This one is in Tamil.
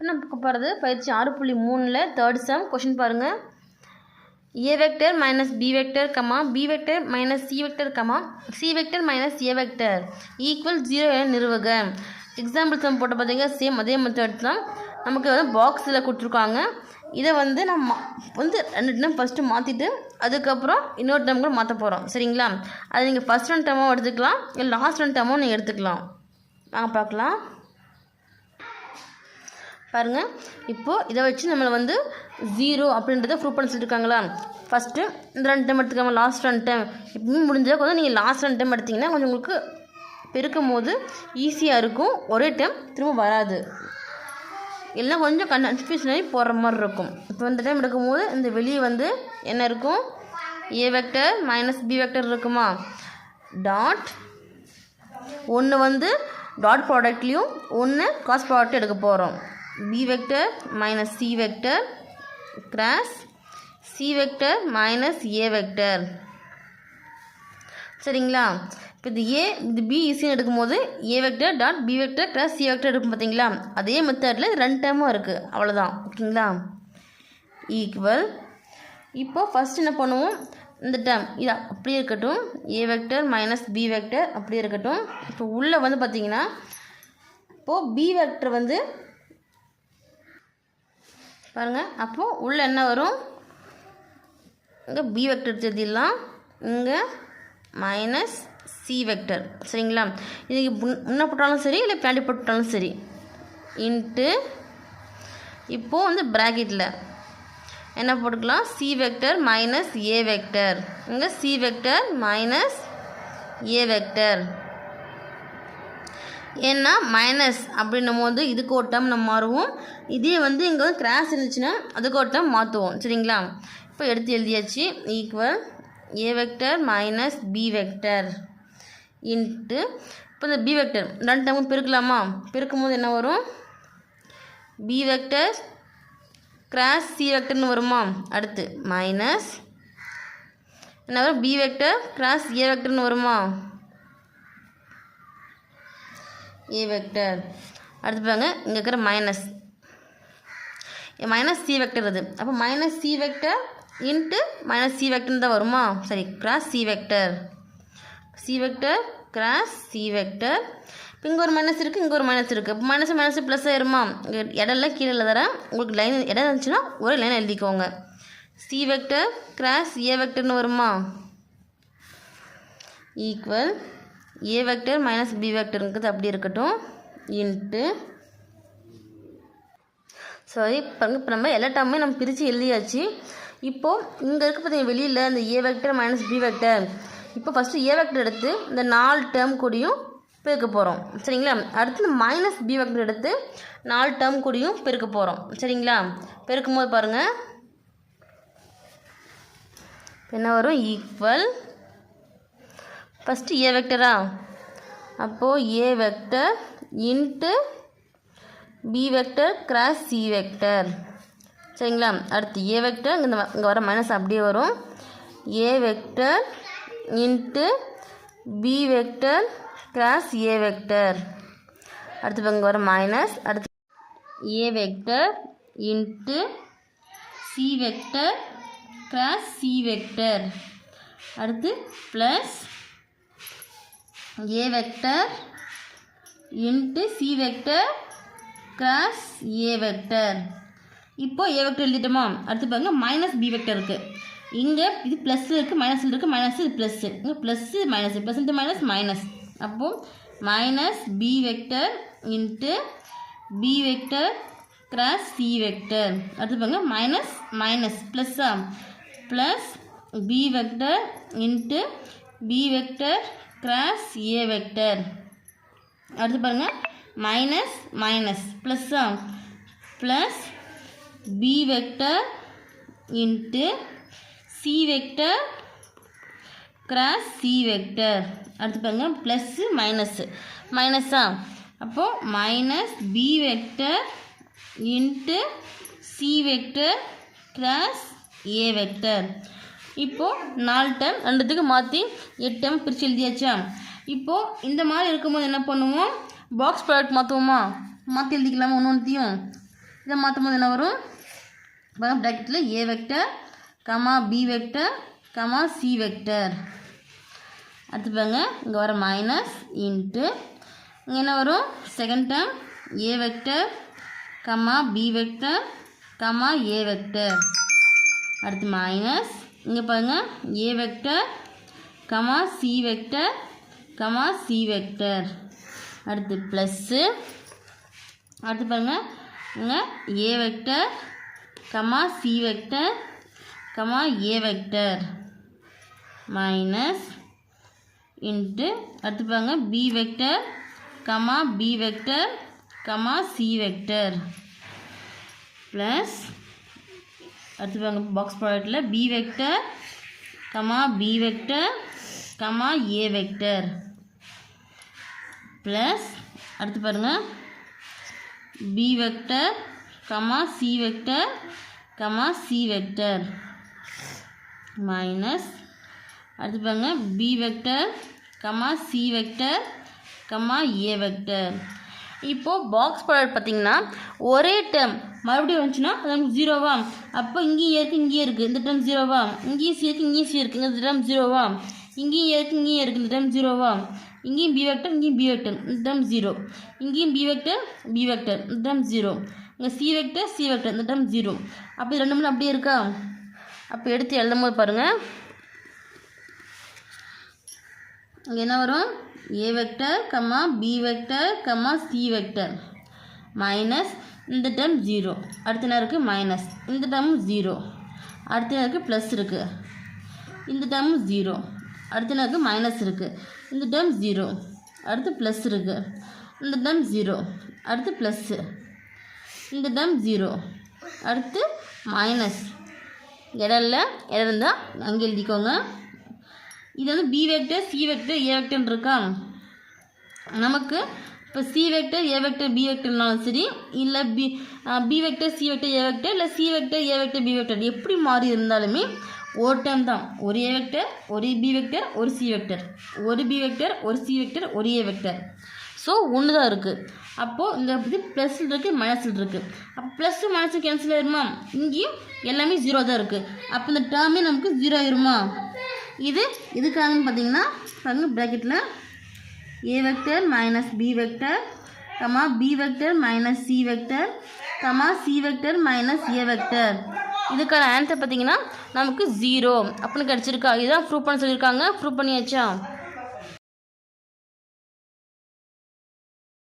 இப்போ நம்ம பார்க்க போகிறது பயிற்சி ஆறு புள்ளி மூணில் தேர்ட் சம் கொஷின் பாருங்கள் A vector minus B vector comma B vector minus C vector comma C vector minus A vector equal zero என நிறுவுக. எக்ஸாம்பிள் சம் போட்டு பார்த்தீங்கன்னா சேம் அதே மெத்தட் தான். நமக்கு வந்து பாக்ஸில் கொடுத்துருக்காங்க. இதை வந்து நம்ம வந்து ரெண்டு டைம் ஃபஸ்ட்டு மாற்றிட்டு அதுக்கப்புறம் இன்னொரு டைம் கூட மாற்ற போகிறோம் சரிங்களா? அது நீங்கள் ஃபஸ்ட் ரெண்டு டைமும் எடுத்துக்கலாம். இல்லை லாஸ்ட் ரெண்டு டைமும் நீங்கள் எடுத்துக்கலாம். நாங்கள் பார்க்கலாம். பாருங்கள் இப்போது இதை வச்சு நம்மளை வந்து ஜீரோ அப்படின்றத ப்ரூவ் பண்ண சொல்லியிருக்காங்களா ஃபஸ்ட்டு இந்த ரெண்டு டைம் எடுத்துக்காம லாஸ்ட் ரெண்டு டைம் இப்பவும் முடிஞ்சால் கொஞ்சம் நீங்கள் லாஸ்ட் ரெண்டு டைம் எடுத்திங்கன்னா கொஞ்சம் உங்களுக்கு பெருக்கும் போது ஈஸியாக இருக்கும். ஒரே டைம் திரும்ப வராது. எல்லாம் கொஞ்சம் கன்ஃபியூஷன் ஆகி போடுற மாதிரி இருக்கும். இப்போ இந்த டைம் எடுக்கும்போது இந்த வெளியே வந்து என்ன இருக்கும்? A vector minus B vector இருக்குமா? டாட் ஒன்று வந்து டாட் ப்ராடக்ட்லேயும் ஒன்று காஸ்ட் ப்ராடக்ட் எடுக்க போகிறோம் b vector minus C vector cross C vector minus a vector. சரிங்களா? இப்போ இது ஏ இது பி ஈஸின்னு எடுக்கும்போது A vector dot B vector cross C vector எடுக்கும் பார்த்தீங்களா அதே மெத்தடில் ரெண்டு டைமும் இருக்குது அவ்வளோதான் ஓகேங்களா? ஈக்குவல் இப்போ ஃபஸ்ட் என்ன பண்ணுவோம்? இந்த டேம் இது அப்படியே இருக்கட்டும். A vector minus B vector அப்படியே இருக்கட்டும். இப்போ உள்ளே வந்து பார்த்தீங்கன்னா இப்போது பி வெக்டர் வந்து பாருங்கள் அப்போது உள்ளே என்ன வரும்? இங்கே பி வெக்டர் எழுதிடலாம் இங்கே மைனஸ் சி வெக்டர் சரிங்களா? இதுக்கு முன்ன போட்டாலும் சரி இல்லை பின்னாடி போட்டாலும் சரி. இன்ட்டு இப்போது வந்து ப்ராக்கெட்டில் என்ன போட்டுக்கலாம்? C vector minus A vector இங்கே C vector minus A vector ஏன்னா மைனஸ் அப்படின்னும் போது இதுக்கு ஒரு டம் நம்ம மாறுவோம். இதே வந்து இங்கே வந்து கிராஸ் இருந்துச்சுன்னா அதுக்கு ஒரு டம் மாற்றுவோம் சரிங்களா? இப்போ எடுத்து எழுதியாச்சு. Equal A vector minus B vector into இப்போ இந்த பி வெக்டர் ரெண்டு டைமும் பெருக்கலாமா? பெருக்கும் போது என்ன வரும்? பி வெக்டர் கிராஸ் சி வெக்டர்னு வருமா? அடுத்து மைனஸ் என்ன வரும்? பி வெக்டர் கிராஸ் ஏ வெக்டர்னு வருமா? E ஏ வெக்டர் அடுத்து பாருங்க இங்கே இருக்கிற மைனஸ் மைனஸ் சி வெக்டர் அது அப்போ minus C vector into minus C வெக்டர்னு தான் வருமா? சரி cross C vector C vector cross C vector இப்போ இங்கே ஒரு மைனஸ் இருக்குது இங்கே ஒரு மைனஸ் இருக்குது இப்போ மைனஸ் மைனஸ் ப்ளஸ் ஆயிருமா? இங்கே இடம்லாம் கீழே தரேன் உங்களுக்கு லைன் இடம் இருந்துச்சுன்னா ஒரு லைன் எழுதிக்கோங்க. சி வெக்டர் கிராஸ் ஏ வெக்டர்னு வருமா? Equal A vector minus B வெக்டருங்கிறது அப்படி இருக்கட்டும். இன்ட்டு சாரி பாருங்க இப்போ நம்ம எல்லா டேர்மே நம்ம பிரித்து எழுதியாச்சு. இப்போது இங்கே இருக்க பார்த்தீங்கன்னா வெளியில் இந்த A vector minus B vector இப்போ ஃபஸ்ட்டு ஏ வெக்டர் எடுத்து இந்த நாலு டேர்ம் கூடயும் பெருக்க போகிறோம் சரிங்களா? அடுத்து இந்த மைனஸ் பி வெக்டர் எடுத்து நாலு டேர்ம் கூடயும் பெருக்க போகிறோம் சரிங்களா? பெருக்கும் போது பாருங்கள் என்ன வரும்? ஈக்குவல் ஃபஸ்ட்டு ஏ வெக்டரா அப்போது A vector into B vector cross C vector சரிங்களா? அடுத்து ஏ வெக்டர் இங்கே இங்கே வர மைனஸ் அப்படியே வரும். A vector into B vector cross A vector அடுத்து இங்கே வர மைனஸ் அடுத்து A vector into C vector cross C vector அடுத்து plus A vector into C vector cross A vector இப்போ A vector எழுதிட்டோமா? அடுத்து பாருங்க மைனஸ் பி வெக்டர் இருக்குது இங்கே இது ப்ளஸ் இருக்குது மைனஸ் இருக்குது மைனஸ் இது ப்ளஸ்ஸு இங்கே plus minus plus into minus minus அப்போது minus B vector into B vector cross C vector அடுத்து பாருங்க minus minus ப்ளஸ்ஸா plus B vector into B vector cross A vector. அடுத்து பாருங்கள் minus minus ப்ளஸ்ஸா plus B vector into C vector cross C vector. அடுத்து பாருங்க. ப்ளஸ்ஸு மைனஸ்ஸு மைனஸா அப்போது minus B vector into C vector cross A vector. இப்போது நாலு டைம் ரெண்டுத்துக்கு மாற்றி எட்டு டைம் பிரித்து எழுதியாச்சா? இப்போது இந்த மாதிரி இருக்கும்போது என்ன பண்ணுவோம்? பாக்ஸ் ப்ராடக்ட் மாற்றுவோமா மாற்றி எழுதிக்கலாமா ஒன்று ஒன்றுத்தையும் இதை மாற்றும் போது என்ன வரும்? ப்ராக்கெட்டில் A vector comma B vector comma C vector அடுத்து பாருங்க இங்கே வர மைனஸ் இன்ட்டு இங்கே என்ன வரும்? Second term A vector comma B vector comma A vector அடுத்து மைனஸ் இங்கே பாருங்க. A vector comma C vector comma C vector அடுத்து ப்ளஸ்ஸு அடுத்து பாருங்க. இங்கே A vector comma C vector comma A vector minus into அடுத்து பாருங்கள் B vector comma B vector comma C vector plus அடுத்து பாருங்க box ப்ராடக்டில் B vector comma B vector comma A vector plus அடுத்து பாருங்கள் B vector comma C vector comma C vector minus அடுத்து பாருங்க B vector comma C vector comma A vector இப்போது பாக்ஸ் ப்ராடக்ட் பார்த்தீங்கன்னா ஒரே டேர்ம் மறுபடியும் வந்துச்சுன்னா அது நமக்கு ஜீரோவா அப்போ இங்கேயும் இருக்குது இங்கேயும் இருக்குது இந்த டேர்ம் ஜீரோவா இங்கேயும் சி இருக்குது இங்கேயும் சி இருக்குது இந்த டேர்ம் ஜீரோவா இங்கேயும் இருக்குது இங்கேயும் இருக்குது இந்த டேர்ம் ஜீரோவா இங்கேயும் பி வெக்டர் இங்கேயும் பி வெக்டர் இந்த டேர்ம் ஜீரோ இங்கேயும் பி வெக்டர் பி வெக்டர் இந்த டேர்ம் ஜீரோ இங்கே சி வெக்டர் சி வெக்டர் இந்த டேர்ம் ஜீரோ அப்போ இது ரெண்டு மூணு அப்படியே இருக்கா? அப்போ எடுத்து எழுதும் போது பாருங்கள் இங்கே என்ன வரும்? A vector comma B vector comma C vector minus இந்த டேர்ம் ஜீரோ அடுத்த என்ன இருக்குது மைனஸ் இந்த டேர்மும் ஜீரோ அடுத்த என்ன இருக்குது ப்ளஸ் இருக்குது இந்த டேர்மும் ஜீரோ அடுத்த என்ன இருக்குது மைனஸ் இருக்குது இந்த டேர்ம் ஜீரோ அடுத்து ப்ளஸ் இருக்குது இந்த டேர்ம் ஜீரோ அடுத்து ப்ளஸ்ஸு இந்த டேர்ம் ஜீரோ அடுத்து மைனஸ் இடல்ல இடம் இருந்தால் அங்கே எழுதிக்கோங்க. இது வந்து B vector C vector A வெக்டர்னு இருக்கா? நமக்கு இப்போ C vector A vector B வெக்டர்னாலும் சரி இல்லை B B vector C vector A vector இல்லை C vector A vector B vector எப்படி மாறி இருந்தாலுமே ஒரு டைம் தான். ஒரு ஏ வெக்டர் ஒரு பி வெக்டர் ஒரு சி வெக்டர் ஒரு பி வெக்டர் ஒரு சி வெக்டர் ஒரு ஏ வெக்டர் ஸோ ஒன்று தான் இருக்குது அப்போது இந்த இது ப்ளஸில் இருக்குது மைனஸில் இருக்குது அப்போ ப்ளஸ்ஸு மைனஸு கேன்சல் ஆயிருமா? இங்கேயும் எல்லாமே ஜீரோ தான் இருக்குது அப்போ இந்த டேர்மே நமக்கு ஜீரோ ஆயிருமா? இது இதுக்காகன்னு பார்த்தீங்கன்னா பாருங்க ப்ராக்கெட்டில் A vector minus B vector comma B vector minus C vector comma C vector minus A vector இதுக்கான ஆன்சர் பார்த்தீங்கன்னா நமக்கு ஜீரோ அப்படின்னு கிடச்சிருக்கா. இதுதான் ப்ரூவ் பண்ண சொல்லியிருக்காங்க. ப்ரூவ் பண்ணியாச்சா?